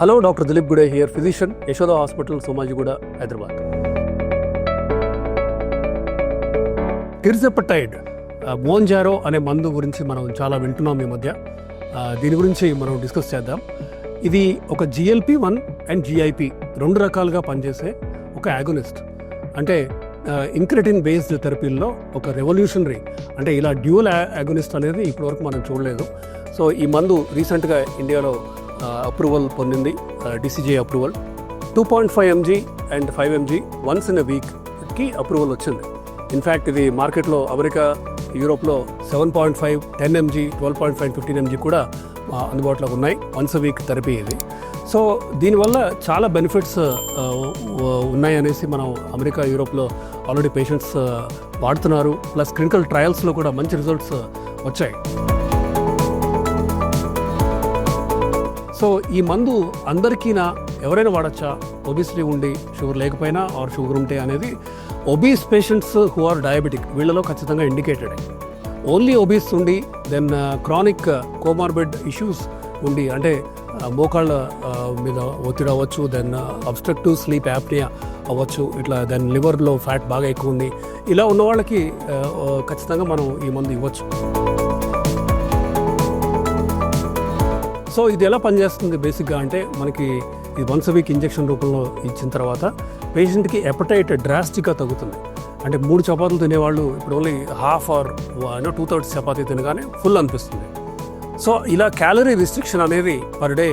Hello doctor Dilip Gude here physician Yashoda hospital Somajiguda Hyderabad tirzepatide Mounjaro అనే మందు గురించి మనం చాలా వింటున్నాం ఈ మధ్య. Uh, దీని గురించి మనం డిస్కస్ చేద్దాం. ఇది ఒక జిఎల్పి వన్ అండ్ జిఐపి రెండు రకాలుగా పనిచేసే ఒక యాగోనిస్ట్ అంటే ఇంక్రెటిన్ బేస్డ్ థెరపీల్లో ఒక రెవల్యూషనరీ అంటే ఇలా డ్యూయల్ యాగోనిస్ట్ అనేది ఇప్పటివరకు మనం చూడలేదు. సో ఈ మందు రీసెంట్గా ఇండియాలో అప్రూవల్ పొందింది DCGI approval two point five MG and five MG once in a వీక్కి అప్రూవల్ వచ్చింది. ఇన్ఫ్యాక్ట్ ఇది మార్కెట్లో అమెరికా యూరోప్లో seven point five ten MG twelve point five fifteen MG కూడా ఆ, అందుబాటులో ఉన్నాయి. వన్స్ వీక్ థెరపీ ఇది. సో దీనివల్ల చాలా బెనిఫిట్స్ ఉన్నాయి అనేసి మనం అమెరికా యూరోప్లో ఆల్రెడీ పేషెంట్స్ వాడుతున్నారు. ప్లస్ క్లినికల్ ట్రయల్స్లో కూడా మంచి రిజల్ట్స్ వచ్చాయి. సో ఈ మందు అందరికీనా ఎవరైనా వాడచ్చా? ఒబిసిటీ ఉండి షుగర్ లేకపోయినా ఆర్ షుగర్ ఉంటే అనేది obese patients who are diabetic వీళ్ళలో ఖచ్చితంగా ఇండికేటెడ్. ఓన్లీ ఒబీస్ ఉండి దెన్ క్రానిక్ కోమార్బిడ్ ఇష్యూస్ ఉండి అంటే మోకాళ్ళ మీద ఒత్తిడి అవ్వచ్చు దెన్ అబ్స్ట్రక్టివ్ స్లీప్ యాప్నియా అవ్వచ్చు ఇట్లా దెన్ లివర్లో ఫ్యాట్ బాగా ఎక్కువ ఉంది ఇలా ఉన్న వాళ్ళకి ఖచ్చితంగా మనం ఈ మందు ఇవ్వచ్చు. సో ఇది ఎలా పనిచేస్తుంది బేసిక్గా అంటే మనకి ఇది వన్స్ వీక్ ఇంజెక్షన్ రూపంలో ఇచ్చిన తర్వాత పేషెంట్కి ఎపటైట్ డ్రాస్టిక్గా తగ్గుతుంది. అంటే మూడు చపాతీలు తినేవాళ్ళు ఇప్పుడు only half or two thirds chapati తినగానే ఫుల్ అనిపిస్తుంది. సో ఇలా క్యాలరీ రిస్ట్రిక్షన్ అనేది పర్ డే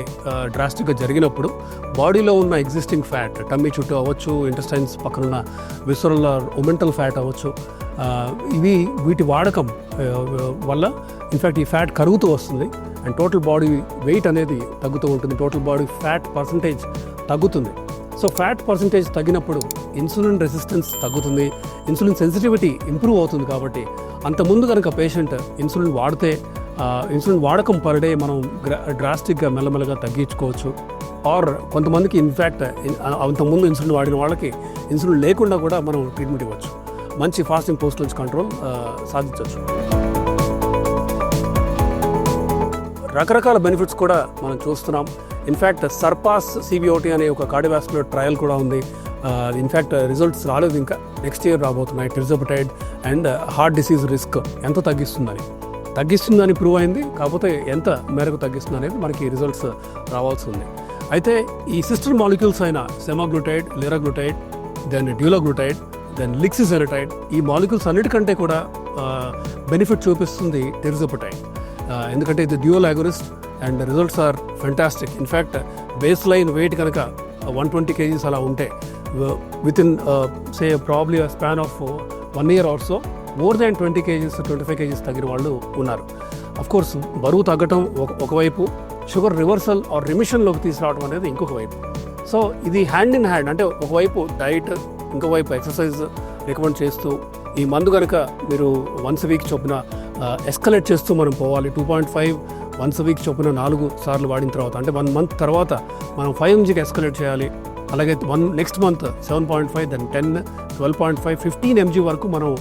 డ్రాస్టిక్గా జరిగినప్పుడు బాడీలో ఉన్న ఎగ్జిస్టింగ్ ఫ్యాట్ టమ్మీ చుట్టూ అవ్వచ్చు ఇంటెస్టైన్స్ పక్కన ఉన్న ఒమెంటల్ ఫ్యాట్ అవ్వచ్చు ఇవి వీటి వాడకం వల్ల ఇన్ఫ్యాక్ట్ ఈ ఫ్యాట్ కరుగుతూ వస్తుంది. అండ్ టోటల్ బాడీ వెయిట్ అనేది తగ్గుతూ ఉంటుంది. టోటల్ బాడీ ఫ్యాట్ పర్సంటేజ్ తగ్గుతుంది. సో ఫ్యాట్ పర్సంటేజ్ తగ్గినప్పుడు ఇన్సులిన్ రెసిస్టెన్స్ తగ్గుతుంది. ఇన్సులిన్ సెన్సిటివిటీ ఇంప్రూవ్ అవుతుంది కాబట్టి అంతకుముందు కనుక పేషెంట్ ఇన్సులిన్ వాడితే ఇన్సులిన్ వాడకం పర్ డే మనం డ్రాస్టిక్గా మెల్లమెల్లగా తగ్గించుకోవచ్చు. ఆర్ కొంతమందికి ఇన్ఫ్యాక్ట్ అంతకుముందు ఇన్సులిన్ వాడిన వాళ్ళకి ఇన్సులిన్ లేకుండా కూడా మనం ట్రీట్మెంట్ ఇవ్వచ్చు. మంచి ఫాస్టింగ్ పోస్టల్స్ కంట్రోల్ సాధించవచ్చు. రకరకాల బెనిఫిట్స్ కూడా మనం చూస్తున్నాం. ఇన్ఫ్యాక్ట్ సర్పాస్ సిబిఓటీ అనే ఒక కార్డివాస్కులర్ ట్రయల్ కూడా ఉంది. ఇన్ఫ్యాక్ట్ రిజల్ట్స్ రాలేదు ఇంకా. నెక్స్ట్ ఇయర్ రాబోతున్నాయి. Tirzepatide and heart disease risk ఎంత తగ్గిస్తుందని. తగ్గిస్తుందని ప్రూవ్ అయింది. కాకపోతే ఎంత మేరకు తగ్గిస్తుంది అనేది మనకి రిజల్ట్స్ రావాల్సి ఉంది. అయితే ఈ సిస్టర్ మాలిక్యూల్స్ అయిన semaglutide liraglutide then dulaglutide then lixisenatide ఈ మాలిక్యూల్స్ అన్నిటికంటే కూడా బెనిఫిట్ చూపిస్తుంది టెరిజోపటైడ్ ఎందుకంటే ఇది dual agonist and results are fantastic in fact base line weight కనుక వన్ ట్వంటీ కేజీస్ అలా ఉంటే within say probably span of one year also more than twenty KGs twenty five KGs తగ్గిన వాళ్ళు ఉన్నారు. Of course బరువు తగ్గటం ఒక ఒకవైపు షుగర్ రివర్సల్ ఆర్ రిమిషన్లోకి తీసుకురావడం అనేది ఇంకొక వైపు. సో ఇది హ్యాండ్ ఇన్ హ్యాండ్ అంటే ఒకవైపు డైట్ ఇంకోవైపు ఎక్సర్సైజ్ రికమెండ్ చేస్తూ ఈ మందు కనుక మీరు వన్స్ వీక్ చొప్పున ఎస్కలేట్ చేస్తూ మనం పోవాలి. Two point five once week చొప్పున నాలుగు సార్లు వాడిన తర్వాత అంటే వన్ మంత్ తర్వాత మనం ఫైవ్ ఎంజీకి ఎస్కలేట్ చేయాలి. అలాగే one next month seven point five then ten twelve point five fifteen MG వరకు మనం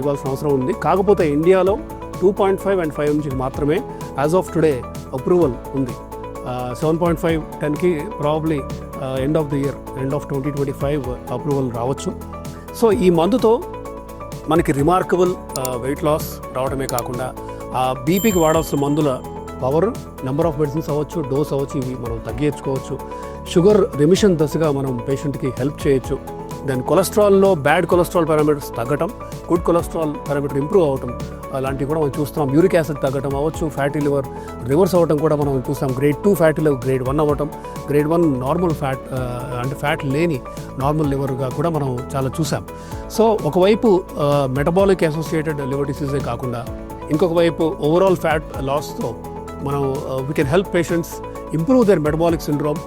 ఇవ్వాల్సిన అవసరం ఉంది. కాకపోతే ఇండియాలో two point five and five ఎంజీకి మాత్రమే యాజ్ ఆఫ్ టుడే అప్రూవల్ ఉంది. సెవెన్ పాయింట్ ఫైవ్ టెన్కి probably end of the year end of twenty twenty five approval రావచ్చు. సో ఈ మందుతో మనకి రిమార్కబుల్ వెయిట్ లాస్ రావడమే కాకుండా ఆ బీపీకి వాడాల్సిన మందుల పవర్ నెంబర్ ఆఫ్ మెడిసిన్స్ అవ్వచ్చు డోస్ అవ్వచ్చు ఇవి మనం తగ్గించుకోవచ్చు. షుగర్ రిమిషన్ దశగా మనం పేషెంట్కి హెల్ప్ చేయొచ్చు. దాని కొలెస్ట్రాల్లో బ్యాడ్ కొలెస్ట్రాల్ పారామీటర్స్ తగ్గటం గుడ్ కొలెస్ట్రాల్ పారామీటర్ ఇంప్రూవ్ అవటం అలాంటివి కూడా మనం చూస్తున్నాం. యూరిక్ యాసిడ్ తగ్గటం అవ్వచ్చు ఫ్యాటీ లివర్ రివర్స్ అవ్వటం కూడా మనం చూస్తాం grade two fatty liver grade one అవ్వటం గ్రేడ్ వన్ నార్మల్ ఫ్యాట్ అంటే ఫ్యాట్ లేని నార్మల్ లివర్గా కూడా మనం చాలా చూసాం. సో ఒకవైపు మెటబాలిక్ అసోసియేటెడ్ లివర్ డిసీజే కాకుండా ఇంకొక వైపు ఓవరాల్ ఫ్యాట్ లాస్తో మనం we can help patients improve their metabolic syndrome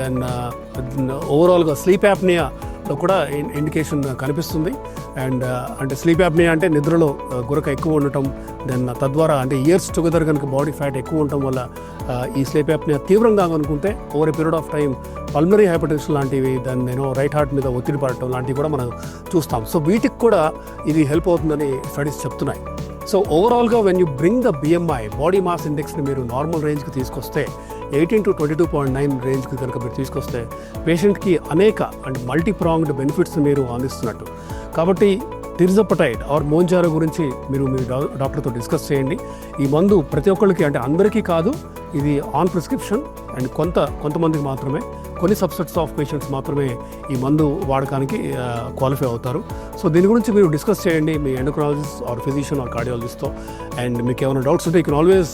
then ఓవరాల్గా స్లీప్ యాప్నియాలో కూడా ఇండికేషన్ కనిపిస్తుంది. అండ్ అంటే స్లీప్ యాప్నియా అంటే నిద్రలో గురక ఎక్కువ ఉండటం దెన్ తద్వారా అంటే ఇయర్స్ టుగెదర్ కనుక బాడీ ఫ్యాట్ ఎక్కువ ఉండటం వల్ల ఈ స్లీప్ యాప్నియా తీవ్రంగా అనుకుంటే over a period of time pulmonary hypertension లాంటివి దాన్ని నేను రైట్ హార్ట్ మీద ఒత్తిడి పడటం లాంటివి కూడా మనం చూస్తాం. సో వీటికి కూడా ఇది హెల్ప్ అవుతుందని స్టడీస్ చెప్తున్నాయి. సో ఓవరాల్గా when you bring the BMI body mass ఇండెక్స్ని మీరు నార్మల్ రేంజ్కి తీసుకొస్తే eighteen to twenty two point nine రేంజ్కి కనుక మీరు తీసుకొస్తే పేషెంట్కి అనేక అండ్ మల్టీ ప్రాంగ్డ్ బెనిఫిట్స్ మీరు అందిస్తున్నట్టు. కాబట్టి తిర్జపటైడ్ ఆర్ మోంజారో గురించి మీరు మీ డాక్టర్తో డిస్కస్ చేయండి. ఈ మందు ప్రతి ఒక్కరికి అంటే అందరికీ కాదు ఇది ఆన్ ప్రిస్క్రిప్షన్ అండ్ కొంత కొంతమందికి మాత్రమే. కొన్ని సబ్సెట్స్ ఆఫ్ పేషెంట్స్ మాత్రమే ఈ మందు వాడకానికి క్వాలిఫై అవుతారు. సో దీని గురించి మీరు డిస్కస్ చేయండి. మీ ఎండోక్రాలజిస్ట్ ఆర్ ఫిజిషియన్ ఆర్ కార్డియాలజిస్ట్తో అండ్ మీకు ఏమైనా డౌట్స్ ఉంటే you can always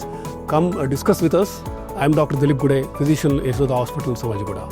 come discuss with us I'm doctor Dilip Gude physician Yashoda hospital Samaj కూడా